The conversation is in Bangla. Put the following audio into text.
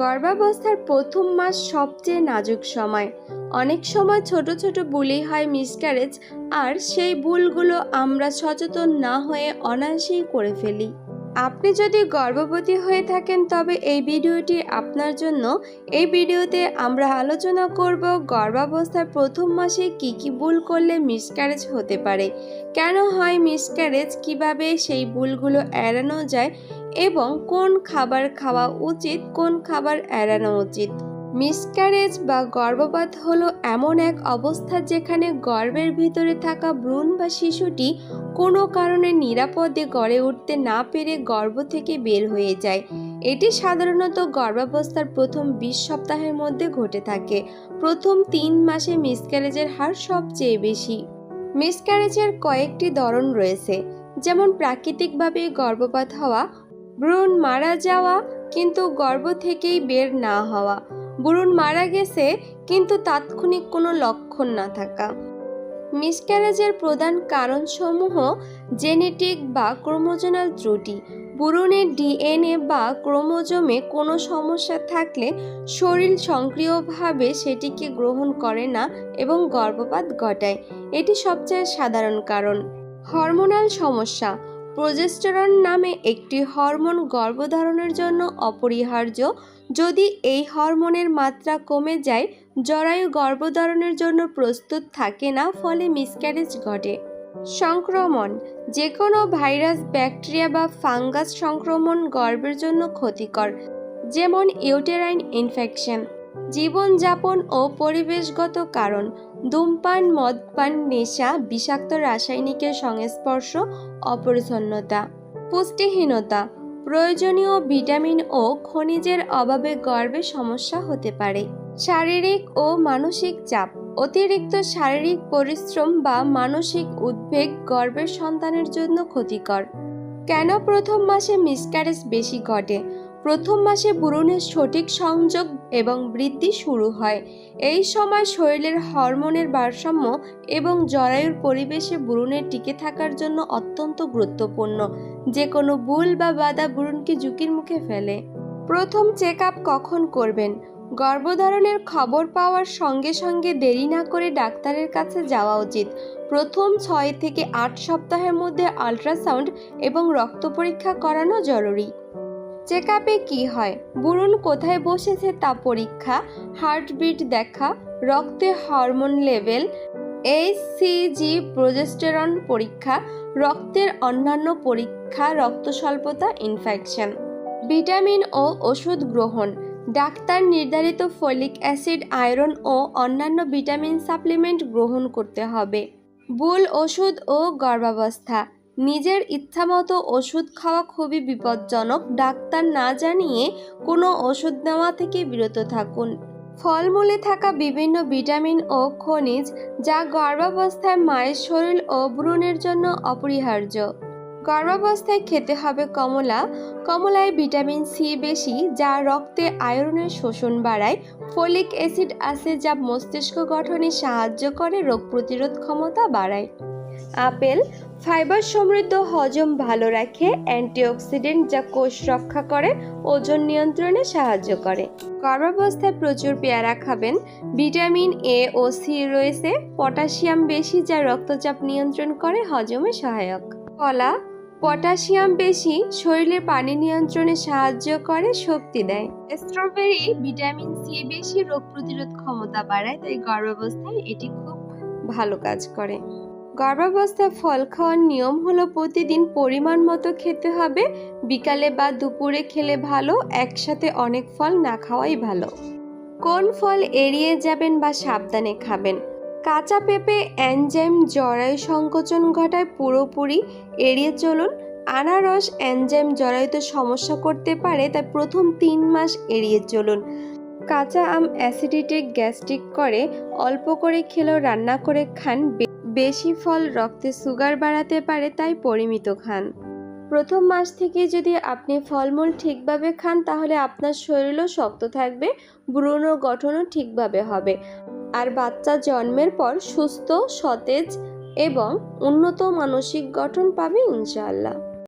গর্ভাবস্থার প্রথম মাস সবচেয়ে নাজুক সময়। অনেক সময় ছোট ছোট বুলি হয় মিসক্যারেজ, আর সেই ভুলগুলো আমরা সচেতন না হয়ে অনায়াসেই করে ফেলি। আপনি যদি গর্ভবতী হয়ে থাকেন, তবে এই ভিডিওটি আপনার জন্য। এই ভিডিওতে আমরা আলোচনা করব গর্ভাবস্থার প্রথম মাসে কি কি ভুল করলে মিসক্যারেজ হতে পারে। কেন হয় মিসক্যারেজ? কীভাবে সেই ভুলগুলো এড়ানো যায়? এবং কোন খাবার খাওয়া উচিত, কোন খাবার এড়ানো উচিত। মিসক্যারেজ বা গর্ভপাত হলো এমন এক অবস্থা যেখানে গর্ভের ভিতরে থাকা ভ্রূণ বা শিশুটি কোনো কারণে নিরাপদে গড়ে উঠতে না পেরে গর্ভ থেকে বের হয়ে যায়। এটি সাধারণত গর্ভাবস্থার প্রথম বিশ সপ্তাহের মধ্যে ঘটে থাকে। প্রথম তিন মাসে মিসক্যারেজের হার সবচেয়ে বেশি। মিসক্যারেজের কয়েকটি ধরন রয়েছে, যেমন প্রাকৃতিকভাবে গর্ভপাত হওয়া ভ্রূণ মারা যাওয়া কিন্তু গর্ভ থেকেই বের না হওয়া। ভ্রূণ মারা গেছে কিন্তু তাৎক্ষণিক কোনো লক্ষণ না থাকা। মিসক্যারেজের প্রধান কারণসমূহ জেনেটিক বা ক্রোমোজোনাল ত্রুটি। ভ্রূণের ডিএনএ বা ক্রোমোজোমে কোনো সমস্যা থাকলে শরীর সক্রিয়ভাবে সেটিকে গ্রহণ করে না এবং গর্ভপাত ঘটায়। এটি সবচেয়ে সাধারণ কারণ। হরমোনাল সমস্যা। প্রজেস্টেরন নামে একটি হরমোন গর্ভধারণের জন্য অপরিহার্য। যদি এই হরমোনের মাত্রা কমে যায়, জরায়ু গর্ভধারণের জন্য প্রস্তুত থাকে না, ফলে মিসক্যারেজ ঘটে। সংক্রমণ যে কোনো ভাইরাস, ব্যাকটেরিয়া বা ফাঙ্গাস সংক্রমণ গর্ভের জন্য ক্ষতিকর, যেমন ইউটেরাইন ইনফেকশন, জীবনযাপন ও পরিবেশগত কারণ। ধূমপান, মদপান, নেশা, বিষাক্ত রাসায়নিকের সংস্পর্শ, অপরিচ্ছন্নতা, পুষ্টিহীনতা, প্রয়োজনীয় ভিটামিন ও খনিজের অভাবে গর্ভে সমস্যা হতে পারে। শারীরিক ও মানসিক চাপ, অতিরিক্ত শারীরিক পরিশ্রম বা মানসিক উদ্বেগ গর্ভের সন্তানের জন্য ক্ষতিকর। কেন প্রথম মাসে মিসক্যারেজ বেশি ঘটে? প্রথম মাসে ভ্রূণের সঠিক সংযোগ এবং বৃদ্ধি শুরু হয়। এই সময় শরীরের হরমোনের ভারসাম্য এবং জরায়ুর পরিবেশে ভ্রূণের টিকে থাকার জন্য অত্যন্ত গুরুত্বপূর্ণ। যে কোনো ভুল বা বাধা ভ্রূণকে ঝুঁকির মুখে ফেলে। প্রথম চেক কখন করবেন? গর্ভধারণের খবর পাওয়ার সঙ্গে সঙ্গে দেরি না করে ডাক্তারের কাছে যাওয়া উচিত। প্রথম ছয় থেকে আট সপ্তাহের মধ্যে আল্ট্রাসাউন্ড এবং রক্ত পরীক্ষা করানো জরুরি। চেক আপে কী হয়? বুরুন কোথায় বসেছে তা পরীক্ষা, হার্টবিট দেখা, রক্তে হরমোন লেভেল এইচসিজি প্রোজেস্টেরন পরীক্ষা, রক্তের অন্যান্য পরীক্ষা রক্ত স্বল্পতা ইনফেকশন ভিটামিন ও ওষুধ গ্রহণ। ডাক্তার নির্ধারিত ফলিক অ্যাসিড, আয়রন ও অন্যান্য ভিটামিন সাপ্লিমেন্ট গ্রহণ করতে হবে। ভুল ওষুধ ও গর্ভাবস্থা। নিজের ইচ্ছামতো ওষুধ খাওয়া খুবই বিপজ্জনক। ডাক্তার না জানিয়ে কোনো ওষুধ নেওয়া থেকে বিরত থাকুন। ফলমূলে থাকা বিভিন্ন ভিটামিন ও খনিজ যা গর্ভাবস্থায় মায়ের শরীর ও ভ্রূণের জন্য অপরিহার্য। গর্ভাবস্থায় খেতে হবে কমলা। কমলায় ভিটামিন সি বেশি, যা রক্তে আয়রনের শোষণ বাড়ায়। ফলিক অ্যাসিড আছে, যা মস্তিষ্ক গঠনে সাহায্য করে রোগ প্রতিরোধ ক্ষমতা বাড়ায়। আপেল, ফাইবার সমৃদ্ধ হজম ভালো রাখে, অ্যান্টিঅক্সিডেন্ট যা কোষ রক্ষা করে, ওজন নিয়ন্ত্রণে সাহায্য করে। গর্ভাবস্থায় প্রচুর পেয়ারা খাবেন। ভিটামিন এ ও সি রয়েছে। পটাশিয়াম বেশি যা রক্তচাপ নিয়ন্ত্রণ করে, হজমে সহায়ক। কলা, পটাশিয়াম বেশি শরীরে পানি নিয়ন্ত্রণে সাহায্য করে, শক্তি দেয়। স্ট্রবেরি, ভিটামিন সি বেশি রোগ প্রতিরোধ ক্ষমতা বাড়ায়, তাই গর্ভাবস্থায় এটি খুব ভালো কাজ করে। গর্ভাবস্থায় ফল খাওয়ার নিয়ম হলো প্রতিদিন পরিমাণ মতো খেতে হবে। বিকালে বা দুপুরে খেলে ভালো, একসাথে অনেক ফল না খাওয়াই ভালো। কোন ফল এড়িয়ে যাবেন বা সাবধানে খাবেন? কাঁচা পেঁপে অ্যানজাইম জরায়ু সংকোচন ঘটায় পুরোপুরি, এড়িয়ে চলুন। আনারস অ্যানজাইম জরায়ুতে সমস্যা করতে পারে, তাই প্রথম তিন মাস এড়িয়ে চলুন। কাঁচা আম অ্যাসিডিটি গ্যাস্ট্রিক করে, অল্প করে খেলেও রান্না করে খান বেশি ফল রক্তে সুগার বাড়াতে পারে, তাই পরিমিত খান। প্রথম মাস থেকে যদি আপনি ফলমূল ঠিকভাবে খান, তাহলে আপনার শরীরও শক্ত থাকবে, ব্রণ গঠনও ঠিকভাবে হবে। আর বাচ্চা জন্মের পর সুস্থ, সতেজ এবং উন্নত মানসিক গঠন পাবে ইনশাআল্লাহ।